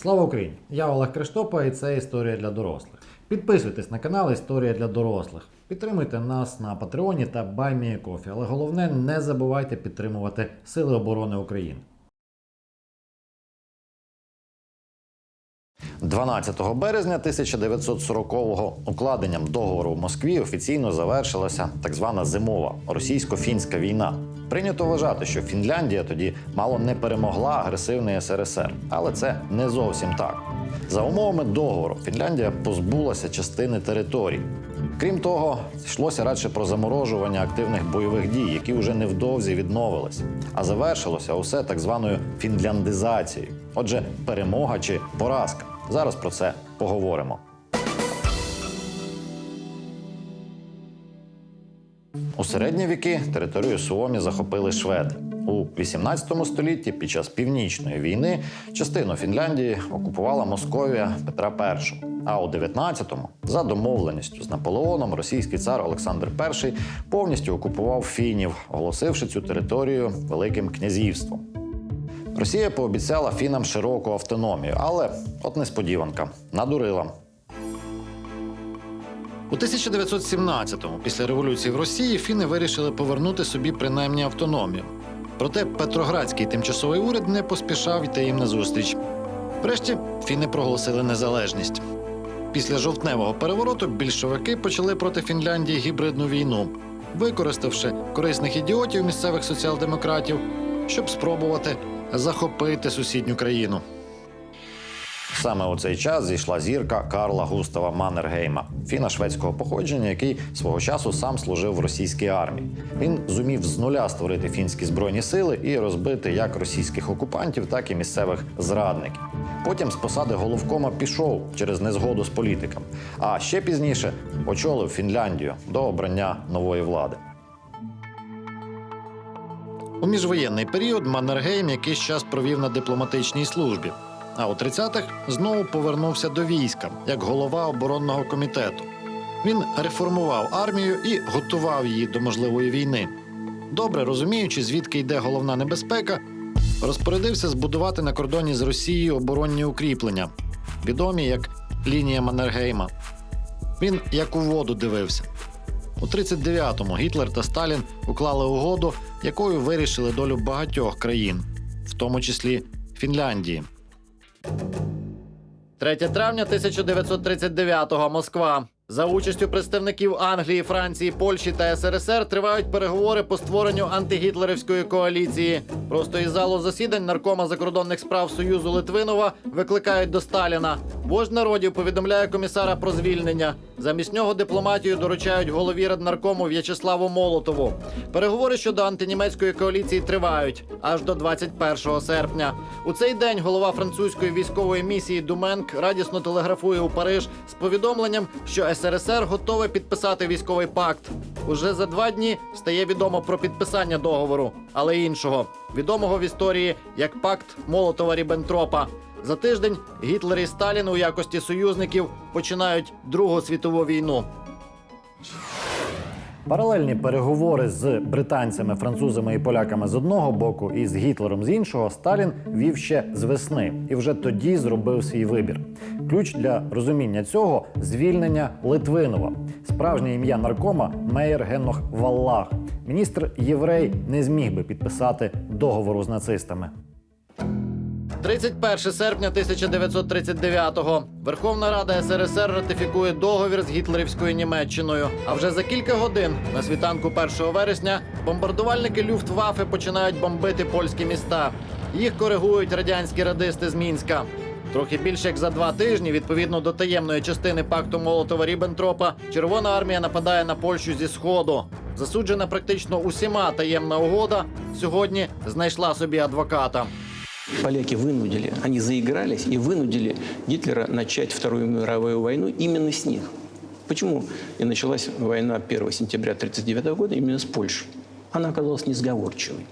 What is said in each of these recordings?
Слава Україні! Я Олег Криштопа і це історія для дорослих. Підписуйтесь на канал Історія для дорослих. Підтримуйте нас на Патреоні та Баймієкофі, але головне не забувайте підтримувати Сили оборони України. 12 березня 1940-го укладенням договору в Москві офіційно завершилася так звана зимова російсько-фінська війна. Прийнято вважати, що Фінляндія тоді мало не перемогла агресивний СРСР, але це не зовсім так. За умовами договору Фінляндія позбулася частини територій. Крім того, йшлося радше про заморожування активних бойових дій, які вже невдовзі відновились. А завершилося усе так званою фінляндизацією. Отже, перемога чи поразка. Зараз про це поговоримо. У середні віки територію Суомі захопили шведи. У 18 столітті під час північної війни частину Фінляндії окупувала Московія Петра І. А у 19-му, за домовленістю з Наполеоном, російський цар Олександр І повністю окупував фінів, оголосивши цю територію Великим князівством. Росія пообіцяла фінам широку автономію, але от несподіванка надурила. У 1917-му, після революції в Росії, фіни вирішили повернути собі принаймні автономію. Проте Петроградський тимчасовий уряд не поспішав йти їм назустріч. Врешті фіни проголосили незалежність. Після жовтневого перевороту більшовики почали проти Фінляндії гібридну війну, використавши корисних ідіотів місцевих соціал-демократів, щоб спробувати захопити сусідню країну. Саме у цей час зійшла зірка Карла Густава Маннергейма, фіна шведського походження, який свого часу сам служив в російській армії. Він зумів з нуля створити фінські збройні сили і розбити як російських окупантів, так і місцевих зрадників. Потім з посади головкома пішов через незгоду з політиком. А ще пізніше очолив Фінляндію до обрання нової влади. У міжвоєнний період Маннергейм якийсь час провів на дипломатичній службі. А у 30-х знову повернувся до війська як голова оборонного комітету. Він реформував армію і готував її до можливої війни. Добре розуміючи, звідки йде головна небезпека, розпорядився збудувати на кордоні з Росією оборонні укріплення, відомі як лінія Маннергейма. Він як у воду дивився. У 39-му Гітлер та Сталін уклали угоду, якою вирішили долю багатьох країн, в тому числі Фінляндії. 3 травня 1939-го Москва. За участю представників Англії, Франції, Польщі та СРСР тривають переговори по створенню антигітлерівської коаліції. Просто із залу засідань наркома закордонних справ Союзу Литвинова викликають до Сталіна. Вождь народів повідомляє комісара про звільнення. Замість нього дипломатію доручають голові раднаркому В'ячеславу Молотову. Переговори щодо антинімецької коаліції тривають аж до 21 серпня. У цей день голова французької військової місії Думенк радісно телеграфує у Париж з повідомленням, що СРСР готове підписати військовий пакт. Уже за два дні стає відомо про підписання договору, але іншого відомого в історії як пакт Молотова Ріббентропа. За тиждень Гітлер і Сталін у якості союзників починають Другу світову війну. Паралельні переговори з британцями, французами і поляками з одного боку, і з Гітлером з іншого, Сталін вів ще з весни і вже тоді зробив свій вибір. Ключ для розуміння цього звільнення Литвинова. Справжнє ім'я наркома Мейер Генох Валлах. Міністр єврей не зміг би підписати договору з нацистами. 31 серпня 1939-го Верховна Рада СРСР ратифікує договір з гітлерівською Німеччиною. А вже за кілька годин, на світанку 1 вересня, бомбардувальники Люфтваффе починають бомбити польські міста. Їх коригують радянські радисти з Мінська. Трохи більше як за два тижні, відповідно до таємної частини пакту Молотова Ріббентропа, Червона армія нападає на Польщу зі сходу. Засуджена практично усіма таємна угода сьогодні знайшла собі адвоката. Поляки вынудили, они заигрались и вынудили Гитлера начать Вторую мировую войну именно с них. Почему и началась война 1 сентября 1939 года именно с Польшей? Она оказалась несговорчивой.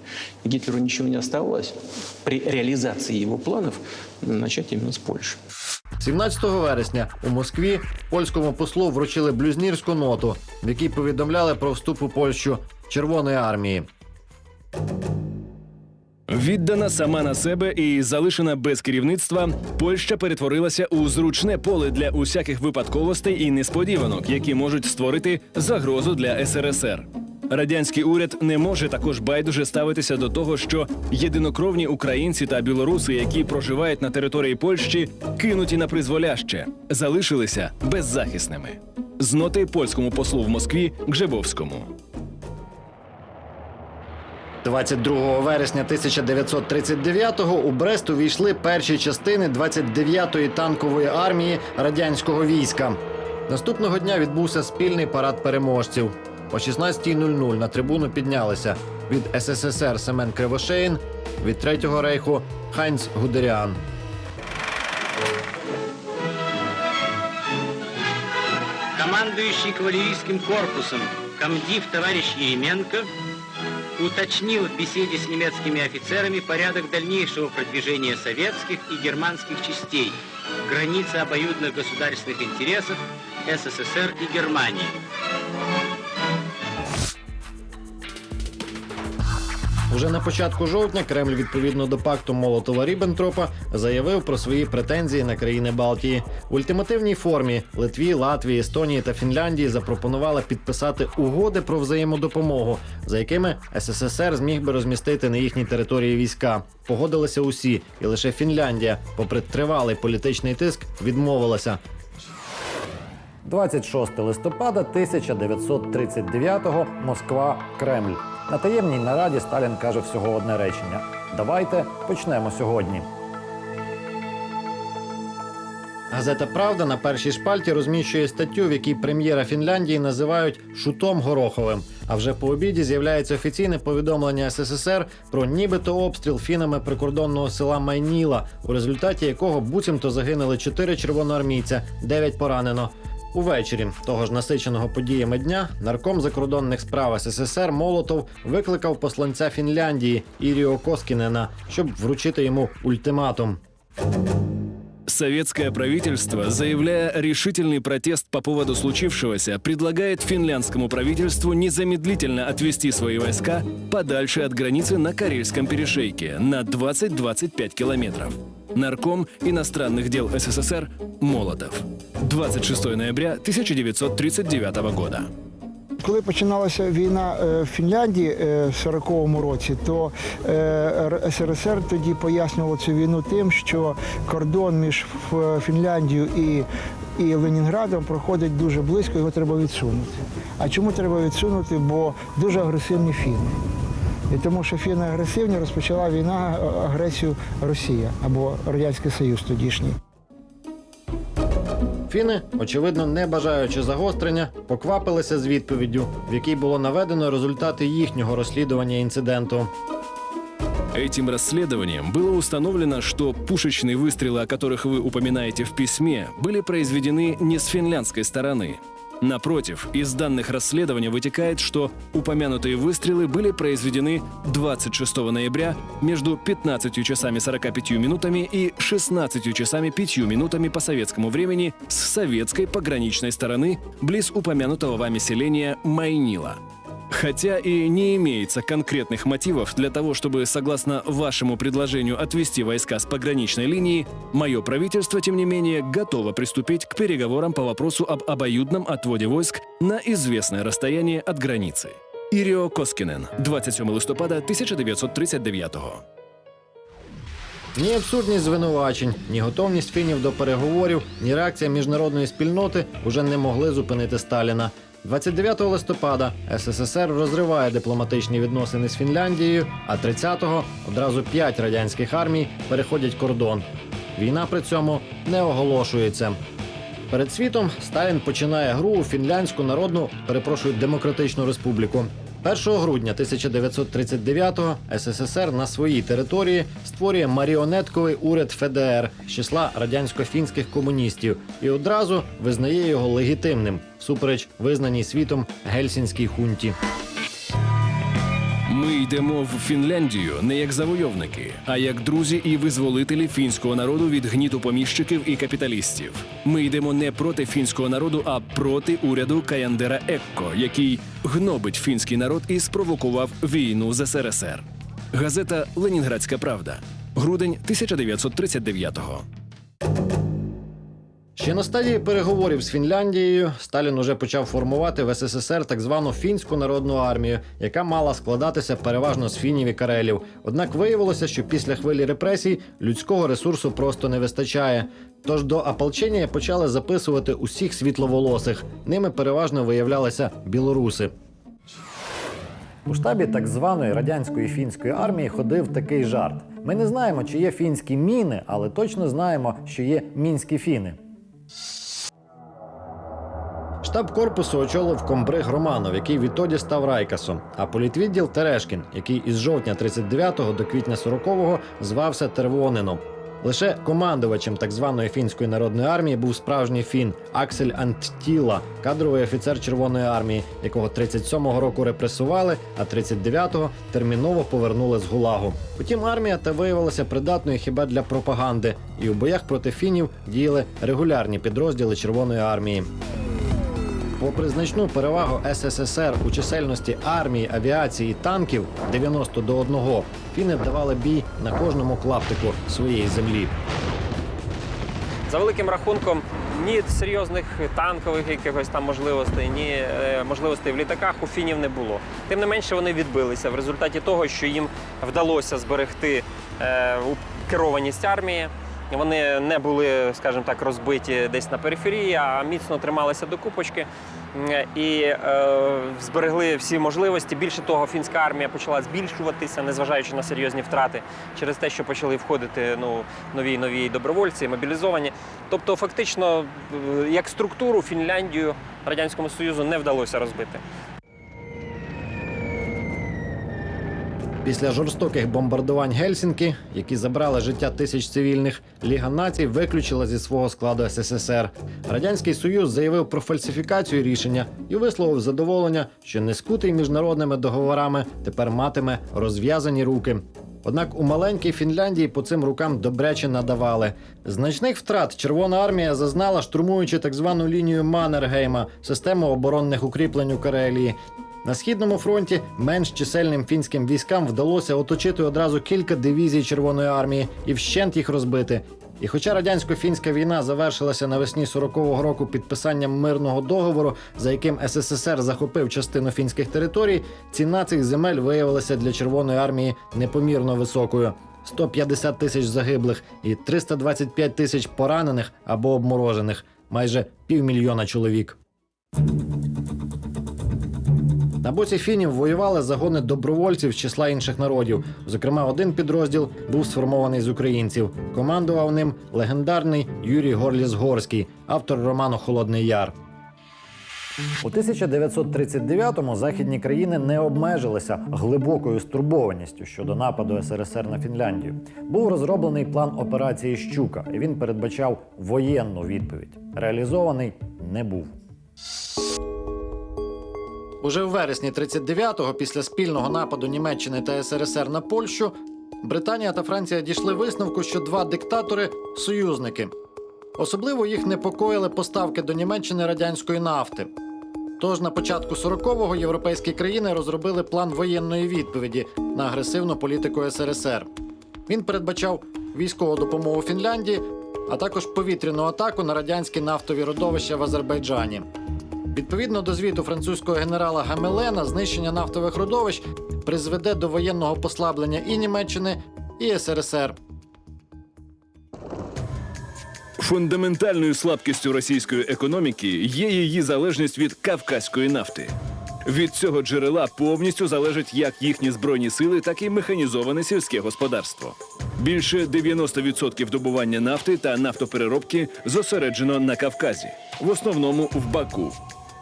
Гитлеру ничего не оставалось при реализации его планов начать именно с Польши. 17 вересня у Москві польському послу вручили блюзнірську ноту, в якій повідомляли про вступ у Польщу Червоної армії. Віддана сама на себе і залишена без керівництва, Польща перетворилася у зручне поле для усяких випадковостей і несподіванок, які можуть створити загрозу для СРСР. Радянський уряд не може також байдуже ставитися до того, що єдинокровні українці та білоруси, які проживають на території Польщі, кинуті на призволяще, залишилися беззахисними. З ноти польському послу в Москві Гжебовському. 22 вересня 1939-го у Брест увійшли перші частини 29-ї танкової армії радянського війська. Наступного дня відбувся спільний парад переможців. О 16.00 на трибуну піднялися від СССР Семен Кривошеїн, від Третього рейху Хайнц Гудеріан. Командующий кавалерийским корпусом комдив товарищ Еременко уточнил в беседе с немецкими офицерами порядок дальнейшего продвижения советских и германских частей, границы обоюдных государственных интересов СССР и Германии. Уже на початку жовтня Кремль, відповідно до пакту Молотова Ріббентропа, заявив про свої претензії на країни Балтії. В ультимативній формі Литві, Латвії, Естонії та Фінляндії запропонували підписати угоди про взаємодопомогу, за якими СССР зміг би розмістити на їхній території війська. Погодилися усі, і лише Фінляндія, попри тривалий політичний тиск, відмовилася. 26 листопада 1939-го Москва, Кремль. На таємній нараді Сталін каже всього одне речення: Давайте почнемо сьогодні. Газета Правда на першій шпальті розміщує статтю, в якій прем'єра Фінляндії називають шутом Гороховим. А вже по обіді з'являється офіційне повідомлення СССР про нібито обстріл фінами прикордонного села Майніла, у результаті якого буцімто загинули чотири червоноармійця, дев'ять поранено. Увечері того ж насиченого подіями дня нарком закордонних справ СССР Молотов викликав посланця Фінляндії Іріо Коскінена, щоб вручити йому ультиматум. Советское правительство, заявляя решительный протест по поводу случившегося, предлагает финляндскому правительству незамедлительно отвести свои войска подальше от границы на Карельском перешейке на 20-25 километров. Нарком иностранных дел СССР Молотов. 26 ноября 1939 года. Коли починалася війна е, в Фінляндії е, в 40-му році, то е, СРСР тоді пояснювало цю війну тим, що кордон між Фінляндією і, і Ленінградом проходить дуже близько, його треба відсунути. А чому треба відсунути? Бо дуже агресивні фіни. І тому, що фіни агресивні, розпочала війна агресію Росія або Радянський Союз тодішній. Фіни, очевидно, не бажаючи загострення, поквапилися з відповіддю, в якій було наведено результати їхнього розслідування інциденту. Этим расследованием было установлено, что пушечные выстрелы, о которых вы упоминаете в письме, были произведены не с финляндской стороны. Напротив, из данных расследования вытекает, что упомянутые выстрелы были произведены 26 ноября между 15 часами 45 минутами и 16 часами 5 минутами по советскому времени с советской пограничной стороны близ упомянутого вами селения Майнила. Хотя и не имеется конкретных мотивов для того, чтобы, согласно вашему предложению, отвести войска с пограничной линии, мое правительство, тем не менее, готово приступить к переговорам по вопросу об обоюдном отводе войск на известное расстояние от границы. Іріо Коскінен, 27 листопада 1939 Ні абсурдність звинувачень, ні готовність фінів до переговорів, ні реакція міжнародної спільноти уже не могли зупинити Сталіна. 29 листопада СССР розриває дипломатичні відносини з Фінляндією, а 30-го одразу п'ять радянських армій переходять кордон. Війна при цьому не оголошується. Перед світом Сталін починає гру у Фінляндську народну, перепрошую, демократичну республіку. 1 грудня 1939-го СССР на своїй території створює маріонетковий уряд ФДР з числа радянсько-фінських комуністів і одразу визнає його легітимним, всупереч визнаній світом гельсінській хунті. Ми йдемо в Фінляндію не як завойовники, а як друзі і визволителі фінського народу від гніту поміщиків і капіталістів. Ми йдемо не проти фінського народу, а проти уряду Каяндера Екко, який гнобить фінський народ і спровокував війну з СРСР. Газета Ленінградська Правда. Грудень 1939-го. Ще на стадії переговорів з Фінляндією Сталін уже почав формувати в СССР так звану фінську народну армію, яка мала складатися переважно з фінів і карелів. Однак виявилося, що після хвилі репресій людського ресурсу просто не вистачає. Тож до ополчення почали записувати усіх світловолосих. Ними переважно виявлялися білоруси. У штабі так званої радянської фінської армії ходив такий жарт. Ми не знаємо, чи є фінські міни, але точно знаємо, що є мінські фіни. Штаб корпусу очолив комбриг Романов, який відтоді став райкасом, а політвідділ Терешкін, який із жовтня 39-го до квітня 40-го звався Тервонином. Лише командувачем так званої фінської народної армії був справжній фін Аксель Анттіла, кадровий офіцер Червоної армії, якого 37-го року репресували, а 39-го терміново повернули з гулагу. Утім, армія та виявилася придатною хіба для пропаганди, і у боях проти фінів діяли регулярні підрозділи Червоної армії. Попри значну перевагу СССР у чисельності армії, авіації танків 90 до 1, фіни давали бій на кожному клаптику своєї землі. За великим рахунком, ні серйозних танкових якихось там можливостей, ні е, можливостей в літаках у фінів не було. Тим не менше, вони відбилися в результаті того, що їм вдалося зберегти е, керованість армії. Вони не були, скажімо так, розбиті десь на периферії, а міцно трималися до купочки і е, зберегли всі можливості. Більше того, фінська армія почала збільшуватися, незважаючи на серйозні втрати, через те, що почали входити ну, нові нові добровольці, мобілізовані. Тобто, фактично, е, як структуру Фінляндію Радянському Союзу не вдалося розбити. Після жорстоких бомбардувань Гельсінкі, які забрали життя тисяч цивільних, Ліга націй виключила зі свого складу СССР. Радянський Союз заявив про фальсифікацію рішення і висловив задоволення, що не скутий міжнародними договорами тепер матиме розв'язані руки. Однак у маленькій Фінляндії по цим рукам добряче надавали. Значних втрат Червона армія зазнала, штурмуючи так звану лінію Маннергейма, систему оборонних укріплень у Карелії. На східному фронті менш чисельним фінським військам вдалося оточити одразу кілька дивізій Червоної армії і вщент їх розбити. І хоча радянсько-фінська війна завершилася навесні 40-го року підписанням мирного договору, за яким СССР захопив частину фінських територій, ціна цих земель виявилася для Червоної армії непомірно високою. 150 тисяч загиблих і 325 тисяч поранених або обморожених, майже півмільйона чоловік. На боці фінів воювали загони добровольців з числа інших народів. Зокрема, один підрозділ був сформований з українців. Командував ним легендарний Юрій Горліс-Горський, автор роману Холодний Яр. У 1939-му західні країни не обмежилися глибокою стурбованістю щодо нападу СРСР на Фінляндію. Був розроблений план операції Щука, і він передбачав воєнну відповідь. Реалізований не був. Уже в вересні 39-го, після спільного нападу Німеччини та СРСР на Польщу, Британія та Франція дійшли висновку, що два диктатори союзники. Особливо їх непокоїли поставки до Німеччини радянської нафти. Тож на початку 40-го європейські країни розробили план воєнної відповіді на агресивну політику СРСР. Він передбачав військову допомогу Фінляндії, а також повітряну атаку на радянські нафтові родовища в Азербайджані. Відповідно до звіту французького генерала Гамелена, знищення нафтових родовищ призведе до воєнного послаблення і Німеччини, і СРСР. Фундаментальною слабкістю російської економіки є її залежність від кавказької нафти. Від цього джерела повністю залежать як їхні збройні сили, так і механізоване сільське господарство. Більше 90% добування нафти та нафтопереробки зосереджено на Кавказі, в основному в Баку.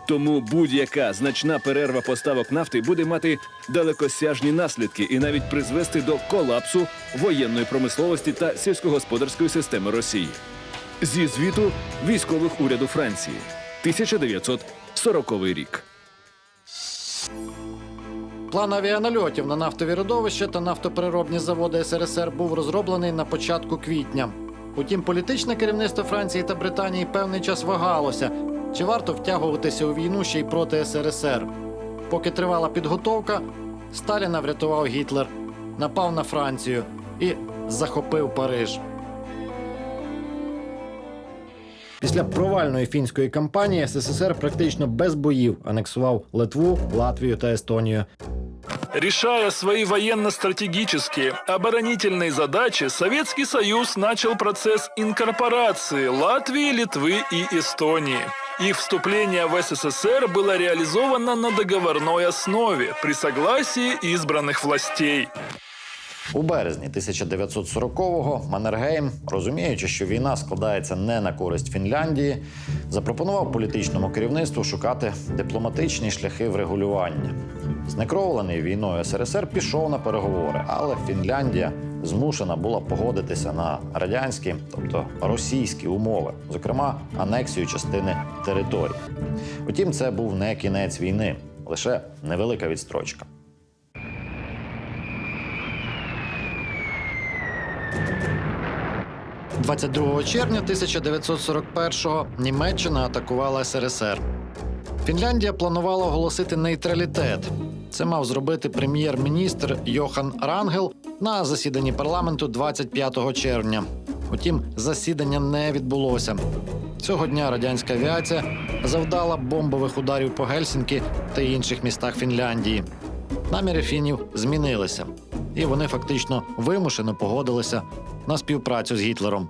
Тому будь-яка значна перерва поставок нафти буде мати далекосяжні наслідки і навіть призвести до колапсу воєнної промисловості та сільськогосподарської системи Росії. Зі звіту військових уряду Франції 1940 рік. План авіанальотів на нафтові родовища та нафтопереробні заводи СРСР був розроблений на початку квітня. Утім, політичне керівництво Франції та Британії певний час вагалося, чи варто втягуватися у війну ще й проти СРСР. Поки тривала підготовка, Сталіна врятував Гітлер. напав на Францію і захопив Париж. Після провальної фінської кампанії СССР практично без боїв анексував Литву, Латвію та Естонію. Решая свои военно-стратегические оборонительные задачи, Советский Союз начал процесс инкорпорации Латвии, Литвы и Эстонии. Их вступление в СССР было реализовано на договорной основе при согласии избранных властей. У березні 1940-го Маннергейм, розуміючи, що війна складається не на користь Фінляндії, запропонував політичному керівництву шукати дипломатичні шляхи врегулювання. Знекровлений війною СРСР пішов на переговори, але Фінляндія змушена була погодитися на радянські, тобто російські умови, зокрема анексію частини територій. Утім, це був не кінець війни, лише невелика відстрочка. 22 червня 1941-го Німеччина атакувала СРСР. Фінляндія планувала оголосити нейтралітет. Це мав зробити прем'єр-міністр Йохан Рангел на засіданні парламенту 25 червня. Утім, засідання не відбулося. Цього дня радянська авіація завдала бомбових ударів по Гельсінкі та інших містах Фінляндії. Наміри фінів змінилися, і вони фактично вимушено погодилися на співпрацю з Гітлером.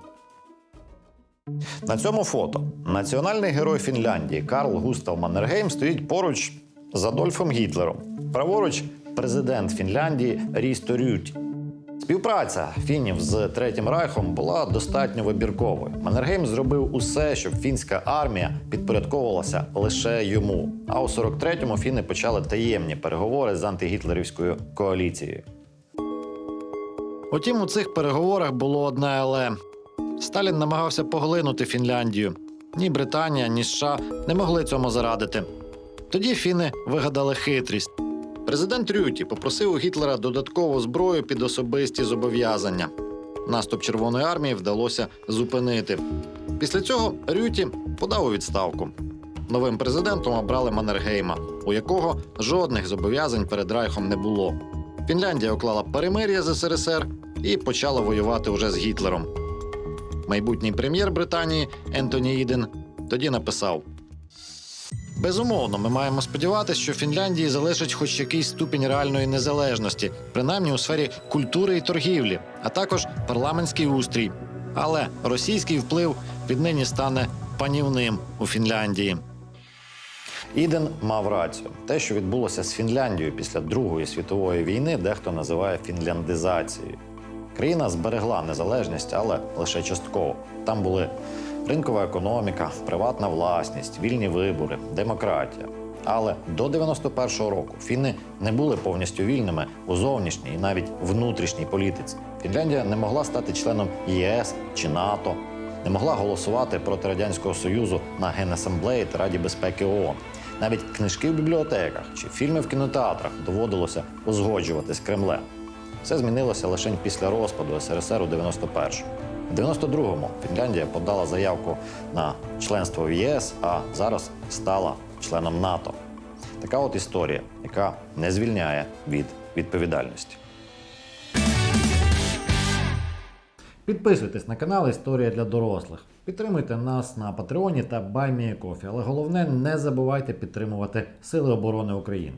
На цьому фото національний герой Фінляндії Карл Густав Маннергейм стоїть поруч з Адольфом Гітлером. Праворуч президент Фінляндії Рісто Рюті. Співпраця фінів з Третім Райхом була достатньо вибірковою. Маннергейм зробив усе, щоб фінська армія підпорядковувалася лише йому. А у 43-му фіни почали таємні переговори з антигітлерівською коаліцією. Утім, у цих переговорах було одне але. Сталін намагався поглинути Фінляндію. Ні Британія, ні США не могли цьому зарадити. Тоді фіни вигадали хитрість. Президент Рюті попросив у Гітлера додаткову зброю під особисті зобов'язання. Наступ Червоної армії вдалося зупинити. Після цього Рюті подав у відставку. Новим президентом обрали Маннергейма, у якого жодних зобов'язань перед Райхом не було. Фінляндія уклала перемир'я з СРСР і почала воювати уже з Гітлером. Майбутній прем'єр Британії Ентоні Іден тоді написав: Безумовно, ми маємо сподіватися, що Фінляндії залишить хоч якийсь ступінь реальної незалежності, принаймні у сфері культури і торгівлі, а також парламентський устрій. Але російський вплив віднині стане панівним у Фінляндії. Іден мав рацію. Те, що відбулося з Фінляндією після Другої світової війни, дехто називає фінляндизацією. Країна зберегла незалежність, але лише частково. Там були ринкова економіка, приватна власність, вільні вибори, демократія. Але до 91-го року фіни не були повністю вільними у зовнішній і навіть внутрішній політиці. Фінляндія не могла стати членом ЄС чи НАТО, не могла голосувати проти радянського союзу на генасамблеї та Раді безпеки ООН. Навіть книжки в бібліотеках чи фільми в кінотеатрах доводилося узгоджувати з Кремлем. Все змінилося лише після розпаду СРСР у 91-му. В 92-му Фінляндія подала заявку на членство в ЄС, а зараз стала членом НАТО. Така от історія, яка не звільняє від відповідальності. Підписуйтесь на канал Історія для дорослих. Підтримуйте нас на Патреоні та Баймієкофі. Але головне не забувайте підтримувати Сили оборони України.